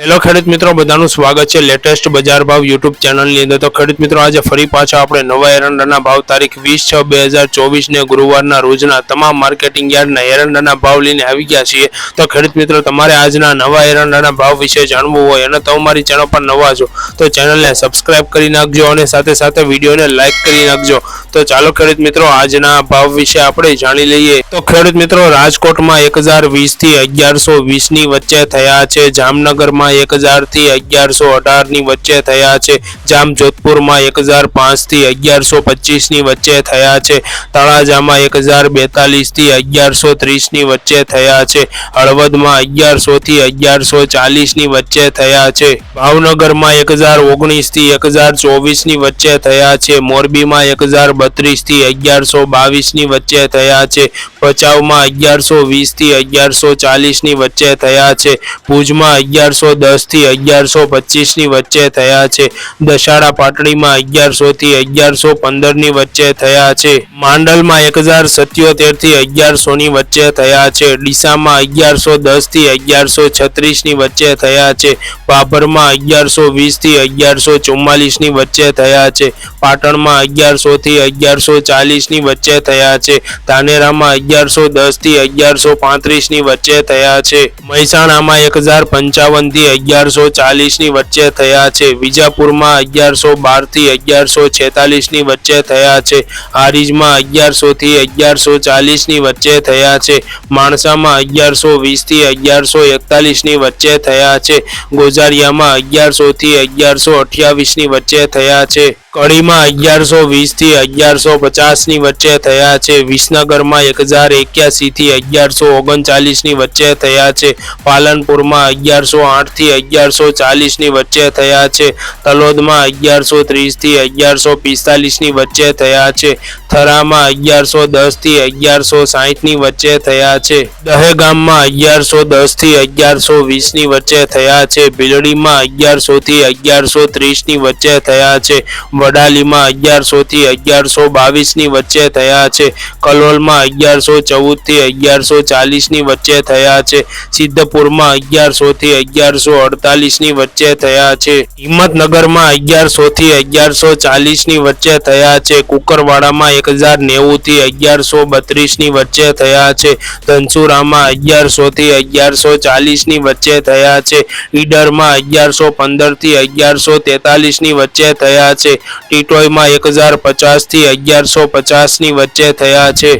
Hello ખેડૂત મિત્રો, બધાનું સ્વાગત છે લેટેસ્ટ બજાર ભાવ યુટ્યુબ ચેનલની અંદર. તો ખેડૂત મિત્રો, આજે ફરી પાછા આપણે નવા એરંડાના ભાવ તારીખ વીસ છ બે હજાર ચોવીસને ગુરુવારના રોજના તમામ માર્કેટિંગ યાર્ડના એરંડાના ભાવ લઈને આવી ગયા છીએ. તો ખેડૂત મિત્રો, તમારે આજના નવા એરંડાના ભાવ વિશે જાણવું હોય અને તમારી ચેનલ પર નવા છો, તો ચેનલને સબસ્ક્રાઇબ કરી નાખજો અને સાથે સાથે વિડીયોને લાઇક કરી નાખજો. તો ચાલો ખેડૂત મિત્રો, આજના ભાવ વિશે આપણે જાણી લઈએ. તો ખેડૂત મિત્રો, રાજકોટમાં એક હજાર વીસથી અગિયારસો વીસની વચ્ચે થયા છે. જામનગરમાં એક હજારથી અગિયારસો અઢારની વચ્ચે થયા છે. જામજોધપુરમાં એક હજાર પાંચથી અગિયારસો પચીસની વચ્ચે થયા છે. તળાજામાં એક હજાર બેતાલીસથી અગિયારસો ત્રીસની વચ્ચે થયા છે. હળવદમાં અગિયારસોથી અગિયારસો ચાલીસની વચ્ચે થયા છે. ભાવનગરમાં એક હજાર ઓગણીસથી એક હજાર ચોવીસની વચ્ચે થયા છે. મોરબીમાં એક હજાર બત્રીસથી અગિયારસો બાવીસની વચ્ચે થયા છે. ભચાઉમાં અગિયારસો વીસથી અગિયારસો ચાલીસની વચ્ચે થયા છે. ભુજમાં અગિયારસો દસથી અગિયારસો પચીસની વચ્ચે થયા છે. દશાળા પાટડીમાં અગિયારસોથી અગિયારસો પંદરની વચ્ચે થયા છે. માંડલમાં એક હજાર સત્યોતેરથી અગિયારસોની વચ્ચે થયા છે. ડીસામાં અગિયારસો દસથી અગિયારસો છત્રીસની વચ્ચે થયા છે. બાબરમાં અગિયારસો વીસથી અગિયારસો ચુમ્માલીસની વચ્ચે થયા છે. પાટણમાં અગિયારસોથી અગિયારસો ચાલીસની વચ્ચે થયા છે. ધાનેરામાં અગિયારસો દસથી અગિયારસો પાંત્રીસની વચ્ચે થયા છે. મહેસાણામાં એક હજાર પંચાવનથી અગિયારસો ચાલીસની વચ્ચે થયા છે. વિજાપુરમાં અગિયારસો બારથી અગિયારસો છેતાલીસની વચ્ચે થયા છે. હારીજમાં અગિયારસોથી અગિયારસો ચાલીસની વચ્ચે થયા છે. માણસામાં અગિયારસો વીસથી અગિયારસો એકતાલીસની વચ્ચે થયા છે. ગોઝારિયામાં અગિયારસોથી અગિયારસો અઠ્યાવીસની વચ્ચે થયા છે. કડીમાં અગિયારસો વીસથી અગિયારસો પચાસની વચ્ચે થયા છે. વિસનગરમાં એક હજાર એક્યાસીથી અગિયારસો ઓગણચાલીસની વચ્ચે થયા છે. પાલનપુરમાં અગિયારસો આઠથી અગિયારસો ચાલીસની વચ્ચે થયા છે. તલોદમાં અગિયારસો ત્રીસથી અગિયારસો પિસ્તાલીસની વચ્ચે થયા છે. થરામાં અગિયારસો દસથી અગિયારસો સાહીઠની વચ્ચે થયા છે. દહેગામમાં અગિયારસો દસથી અગિયારસો વીસની વચ્ચે થયા છે. ભીલડીમાં અગિયારસોથી અગિયારસો ત્રીસની વચ્ચે થયા છે. વડાલીમાં અગિયારસોથી અગિયારસો બાવીસની વચ્ચે થયા છે. કલોલમાં અગિયારસો ચૌદથી અગિયારસો ચાલીસની વચ્ચે થયા છે. સિદ્ધપુરમાં અગિયારસોથી અગિયારસો અડતાલીસની વચ્ચે થયા છે. હિંમતનગરમાં અગિયારસોથી અગિયારસો ચાલીસની વચ્ચે થયા છે. કુકરવાડામાં એક હજાર નેવુંથી અગિયારસો બત્રીસની વચ્ચે થયા છે. ધનસુરામાં અગિયારસોથી અગિયારસો ચાલીસની વચ્ચે થયા છે. ઈડરમાં અગિયારસો પંદરથી અગિયારસો તેતાલીસની વચ્ચે થયા છે. ટીટોઈમાં એક હજાર પચાસથી અગિયારસો પચાસની વચ્ચે થયા છે.